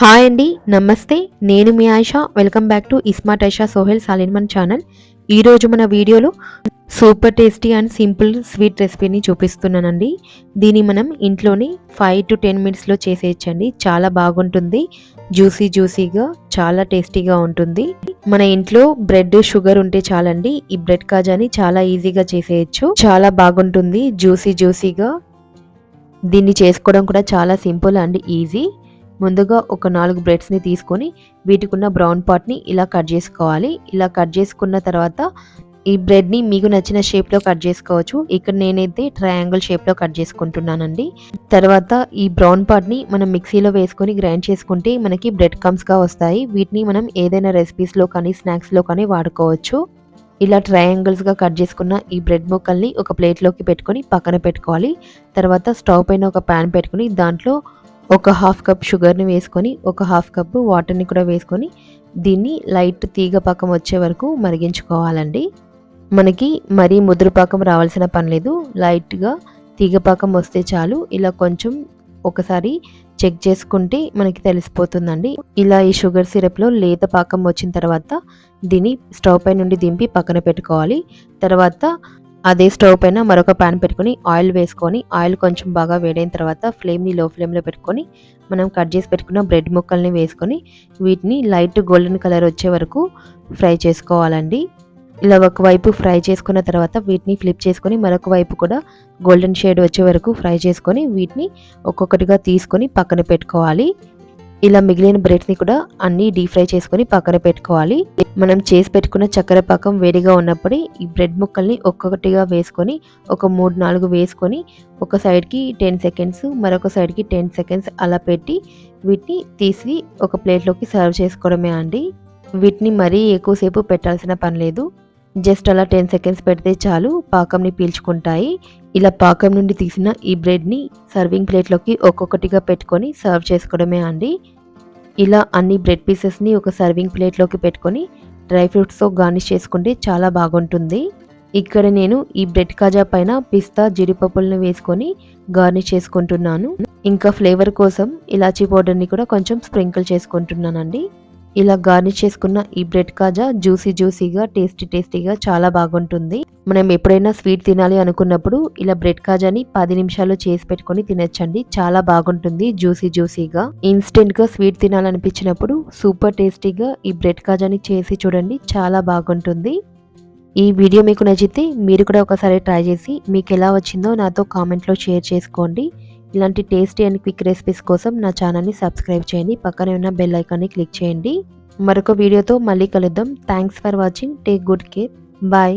Hi అండి నమస్తే. నేను మీ Ayesha. Welcome back to ismart Aisha Sohail సాలిన్మన్ channel ఈరోజు మన వీడియోలో super tasty and simple sweet రెసిపీని చూపిస్తున్నానండి. దీన్ని మనం ఇంట్లోనే ఫైవ్ టు టెన్ మినిట్స్లో చేసేయచ్చండి. చాలా బాగుంటుంది. జ్యూసీ జ్యూసీగా చాలా టేస్టీగా ఉంటుంది. మన ఇంట్లో బ్రెడ్ షుగర్ ఉంటే చాలండి. ఈ బ్రెడ్ కాజాని చాలా ఈజీగా చేసేయచ్చు. చాలా బాగుంటుంది. జ్యూసీ జ్యూసీగా దీన్ని చేసుకోవడం కూడా చాలా సింపుల్ అండ్ ఈజీ ముందుగా ఒక నాలుగు బ్రెడ్స్ని తీసుకొని వీటికి ఉన్న బ్రౌన్ పార్ట్ని ఇలా కట్ చేసుకోవాలి. ఇలా కట్ చేసుకున్న తర్వాత ఈ బ్రెడ్ని మీకు నచ్చిన షేప్లో కట్ చేసుకోవచ్చు. ఇక్కడ నేనైతే ట్రయాంగిల్ షేప్లో కట్ చేసుకుంటున్నానండి. తర్వాత ఈ బ్రౌన్ పార్ట్ని మనం మిక్సీలో వేసుకొని గ్రైండ్ చేసుకుంటే మనకి బ్రెడ్ కమ్స్గా వస్తాయి. వీటిని మనం ఏదైనా రెసిపీస్లో కానీ స్నాక్స్లో కానీ వాడుకోవచ్చు. ఇలా ట్రయాంగిల్స్గా కట్ చేసుకున్న ఈ బ్రెడ్ ముక్కల్ని ఒక ప్లేట్లోకి పెట్టుకొని పక్కన పెట్టుకోవాలి. తర్వాత స్టవ్ పైన ఒక ప్యాన్ పెట్టుకొని దాంట్లో ఒక హాఫ్ కప్ షుగర్ని వేసుకొని ఒక హాఫ్ కప్ వాటర్ని కూడా వేసుకొని దీన్ని లైట్ తీగ పాకం వచ్చే వరకు మరిగించుకోవాలండి. మనకి మరీ ముదురు పాకం రావాల్సిన పని లేదు. లైట్గా తీగపాకం వస్తే చాలు. ఇలా కొంచెం ఒకసారి చెక్ చేసుకుంటే మనకి తెలిసిపోతుందండి. ఇలా ఈ షుగర్ సిరప్లో లేత పాకం వచ్చిన తర్వాత దీన్ని స్టవ్ పై నుండి దింపి పక్కన పెట్టుకోవాలి. తర్వాత అదే స్టవ్ పైన మరొక ప్యాన్ పెట్టుకొని ఆయిల్ వేసుకొని ఆయిల్ కొంచెం బాగా వేడైన తర్వాత ఫ్లేమ్ని లో ఫ్లేమ్లో పెట్టుకొని మనం కట్ చేసి పెట్టుకున్న బ్రెడ్ ముక్కల్ని వేసుకొని వీటిని లైట్ గోల్డెన్ కలర్ వచ్చే వరకు ఫ్రై చేసుకోవాలండి. ఇలా ఒకవైపు ఫ్రై చేసుకున్న తర్వాత వీటిని ఫ్లిప్ చేసుకొని మరొక వైపు కూడా గోల్డెన్ షేడ్ వచ్చే వరకు ఫ్రై చేసుకొని వీటిని ఒక్కొక్కటిగా తీసుకొని పక్కన పెట్టుకోవాలి. ఇలా మిగిలిన బ్రెడ్ని కూడా అన్ని డీప్ ఫ్రై చేసుకొని పక్కన పెట్టుకోవాలి. మనం చేసి పెట్టుకున్న చక్కెర పాకం వేడిగా ఉన్నప్పుడే ఈ బ్రెడ్ ముక్కల్ని ఒక్కొక్కటిగా వేసుకొని ఒక మూడు నాలుగు వేసుకొని ఒక సైడ్కి టెన్ సెకండ్స్ మరొక సైడ్కి టెన్ సెకండ్స్ అలా పెట్టి వీటిని తీసి ఒక ప్లేట్లోకి సర్వ్ చేసుకోవడమే అండి. వీటిని మరీ ఎక్కువసేపు పెట్టాల్సిన పని లేదు. జస్ట్ అలా టెన్ సెకండ్స్ పెడితే చాలు పాకంని పీల్చుకుంటాయి. ఇలా పాకం నుండి తీసిన ఈ బ్రెడ్ని సర్వింగ్ ప్లేట్లోకి ఒక్కొక్కటిగా పెట్టుకొని సర్వ్ చేసుకోవడమే అండి. ఇలా అన్ని బ్రెడ్ పీసెస్ని ఒక సర్వింగ్ ప్లేట్లోకి పెట్టుకొని డ్రై ఫ్రూట్స్తో గార్నిష్ చేసుకుంటే చాలా బాగుంటుంది. ఇక్కడ నేను ఈ బ్రెడ్ కాజా పైన పిస్తా జీడిపప్పులను వేసుకొని గార్నిష్ చేసుకుంటున్నాను. ఇంకా ఫ్లేవర్ కోసం ఇలాచీ పౌడర్ని కూడా కొంచెం స్ప్రింకిల్ చేసుకుంటున్నానండి. ఇలా గార్నిష్ చేసుకున్న ఈ బ్రెడ్ కాజా జ్యూసీ జ్యూసీగా టేస్టీ టేస్టీగా చాలా బాగుంటుంది. మనం ఎప్పుడైనా స్వీట్ తినాలి అనుకున్నప్పుడు ఇలా బ్రెడ్ కాజాని పది నిమిషాలు చేసి పెట్టుకొని తినచ్చండి. చాలా బాగుంటుంది జ్యూసీ జ్యూసీగా. ఇన్స్టెంట్గా స్వీట్ తినాలనిపించినప్పుడు సూపర్ టేస్టీగా ఈ బ్రెడ్ కాజాని చేసి చూడండి. చాలా బాగుంటుంది. ఈ వీడియో మీకు నచ్చితే మీరు కూడా ఒకసారి ట్రై చేసి మీకు ఎలా వచ్చిందో నాతో కామెంట్లో షేర్ చేసుకోండి. ఇలాంటి టేస్టీ అండ్ క్విక్ రెసిపీస్ కోసం నా ఛానల్ని సబ్స్క్రైబ్ చేయండి. పక్కనే ఉన్న బెల్ ఐకాన్ని క్లిక్ చేయండి. మరొక వీడియోతో మళ్ళీ కలుద్దాం. Thanks for watching take good care bye